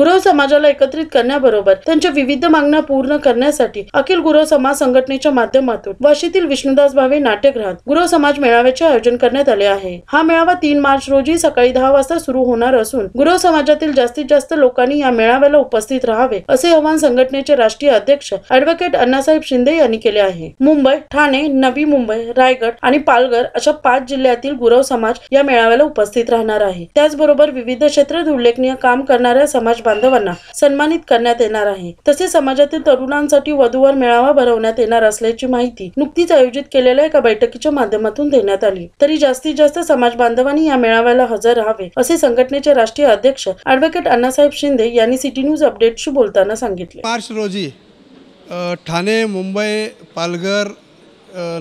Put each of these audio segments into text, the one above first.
गुरव समाजाला एकत्रित करण्याबरोबर त्यांच्या विविध मागण्या पूर्ण करण्यासाठी अखिल गुरव समाज संघटनेच्या माध्यमातून वाशीतील विष्णुदास भावे नाट्यगृहात गुरव समाज मेळाव्याचे आयोजन करण्यात आले आहे. हा मेळावा तीन मार्च रोजी सकाळी दहा वाजता सुरू होणार असून गुरव समाजातील जास्तीत जास्त लोकांनी या मेळाव्याला उपस्थित राहावे असे आवाहन संघटनेचे राष्ट्रीय अध्यक्ष अॅडव्होकेट अण्णासाहेब शिंदे यांनी केले आहे. मुंबई ठाणे नवी मुंबई रायगड आणि पालघर अशा पाच जिल्ह्यातील गुरव समाज या मेळाव्याला उपस्थित राहणार आहे. त्याचबरोबर विविध क्षेत्रात उल्लेखनीय काम करणाऱ्या समाज बांधवांना सन्मानित करण्यात येणार आहे. तसेच समाजातील तरुणांसाठी वधूवर मेळावा भरवण्यात येणार असल्याची माहिती नुकतीच आयोजित केलेल्या एका बैठकीच्या माध्यमातून देण्यात आली. तरी जास्तीत जास्त समाज बांधवांनी या मेळाव्याला हजर राहावे असे संघटनेचे राष्ट्रीय अध्यक्ष अॅडव्होकेट अण्णासाहेब शिंदे यांनी सिटी न्यूज अपडेटशी बोलताना सांगितले. मार्च रोजी ठाणे मुंबई पालघर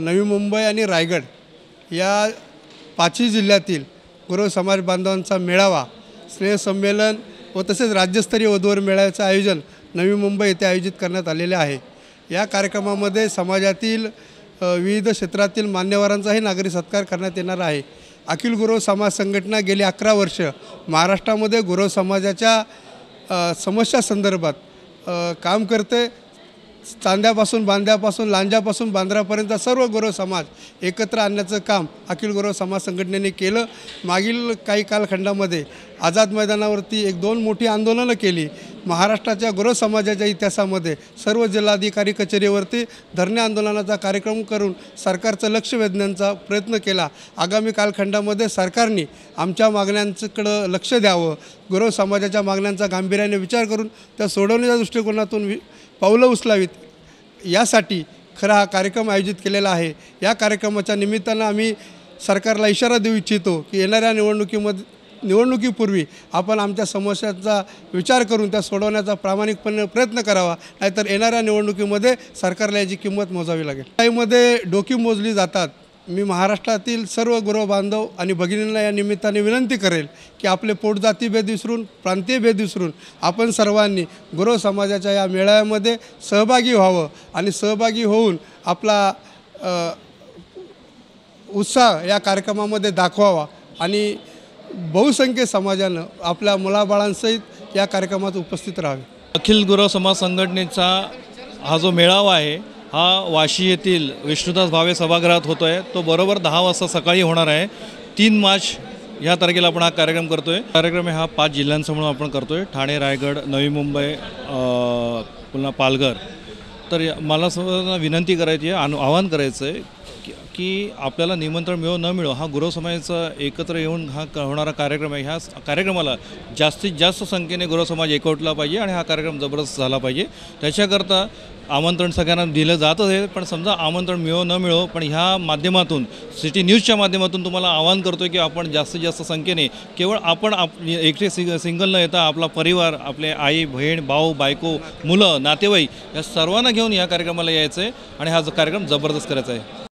नवी मुंबई आणि रायगड या पाचही जिल्ह्यातील गुरु समाज बांधवांचा मेळावा स्नेहसंमेलन व तसेच राज्यस्तरीय वधूवर मेळाव्याचं आयोजन नवी मुंबई येथे आयोजित करण्यात आलेले आहे. या कार्यक्रमामध्ये समाजातील विविध क्षेत्रातील मान्यवरांचाही नागरी सत्कार करण्यात येणार आहे. अखिल गुरव समाज संघटना गेली अकरा वर्ष महाराष्ट्रामध्ये गुरव समाजाच्या समस्या संदर्भात काम करते. चांद्यापासून बांध्यापासून लांजापासून बांद्रापर्यंत सर्व गौरव समाज एकत्र आणण्याचं काम अखिल गौरव समाज संघटनेने केलं. मागील काही कालखंडामध्ये आझाद मैदानावरती एक दोन मोठी आंदोलनं केली. महाराष्ट्राच्या गौरव समाजाच्या इतिहासामध्ये सर्व जिल्हाधिकारी कचेरीवरती धरणे आंदोलनाचा कार्यक्रम करून सरकारचं लक्ष वेधण्याचा प्रयत्न केला. आगामी कालखंडामध्ये सरकारने आमच्या मागण्यांकडं लक्ष द्यावं. गौरव समाजाच्या मागण्यांचा गांभीर्याने विचार करून त्या सोडवण्याच्या दृष्टिकोनातून वि पावलं उचलावीत. यासाठी खरा हा कार्यक्रम आयोजित केलेला आहे. या कार्यक्रमाच्या निमित्तानं आम्ही सरकारला इशारा देऊ इच्छितो की येणाऱ्या निवडणुकीमध्ये निवडणुकीपूर्वी आपण आमच्या समस्यांचा विचार करून त्या सोडवण्याचा प्रामाणिकपणे प्रयत्न करावा. नाहीतर येणाऱ्या निवडणुकीमध्ये सरकारला याची किंमत मोजावी लागेल. काहीमध्ये डोकी मोजली जातात. मी महाराष्ट्रातील सर्व गृहबांधव आणि भगिनींना या निमित्ताने विनंती करेल की आपले पोटजाती भेद विसरून प्रांतीय भेद विसरून आपण सर्वांनी गुरव समाजाच्या या मेळाव्यामध्ये सहभागी व्हावं आणि सहभागी होऊन आपला उत्साह या कार्यक्रमामध्ये दाखवावा आणि बहुसंख्य समाजानं आपल्या मुलाबाळांसहित या कार्यक्रमात उपस्थित राहावे. अखिल गुरव समाज संघटनेचा हा जो मेळावा आहे हा वाशी येथील विष्णुदास भावे सभागृहात होतो आहे तो बरोबर दहा वाजता सकाळी होणार आहे. तीन मार्च ह्या तारखेला आपण हा कार्यक्रम करतो आहे कार्यक्रम हा पाच जिल्ह्यांसमोर आपण करतो आहे ठाणे रायगड नवी मुंबई पुन्हा पालघर. तर मला सर्वांना विनंती करायची आहे आन- आवाहन करायचं आहे की- की आपल्याला निमंत्रण मिळो न मिळो हा गुरव समाजाचा एकत्र येऊन हा क- होणारा कार्यक्रम आहे. ह्या कार्यक्रमाला जास्तीत जास्त संख्येने गुरव समाज एकवटला पाहिजे आणि हा कार्यक्रम जबरदस्त झाला पाहिजे. त्याच्याकरता आमंत्रण सगळ्यांना दिलं जातच आहे पण समजा आमंत्रण मिळो न मिळो पण ह्या माध्यमातून सिटी न्यूजच्या माध्यमातून तुम्हाला आवाहन करतो की आपण जास्तीत जास्त संख्येने केवळ आपण आप एकटे सिंग सिंगल न येता आपला परिवार आपले आई बहीण भाऊ बायको मुलं नातेवाईक या सर्वांना घेऊन या कार्यक्रमाला यायचं आहे आणि हा जो कार्यक्रम जबरदस्त करायचा आहे.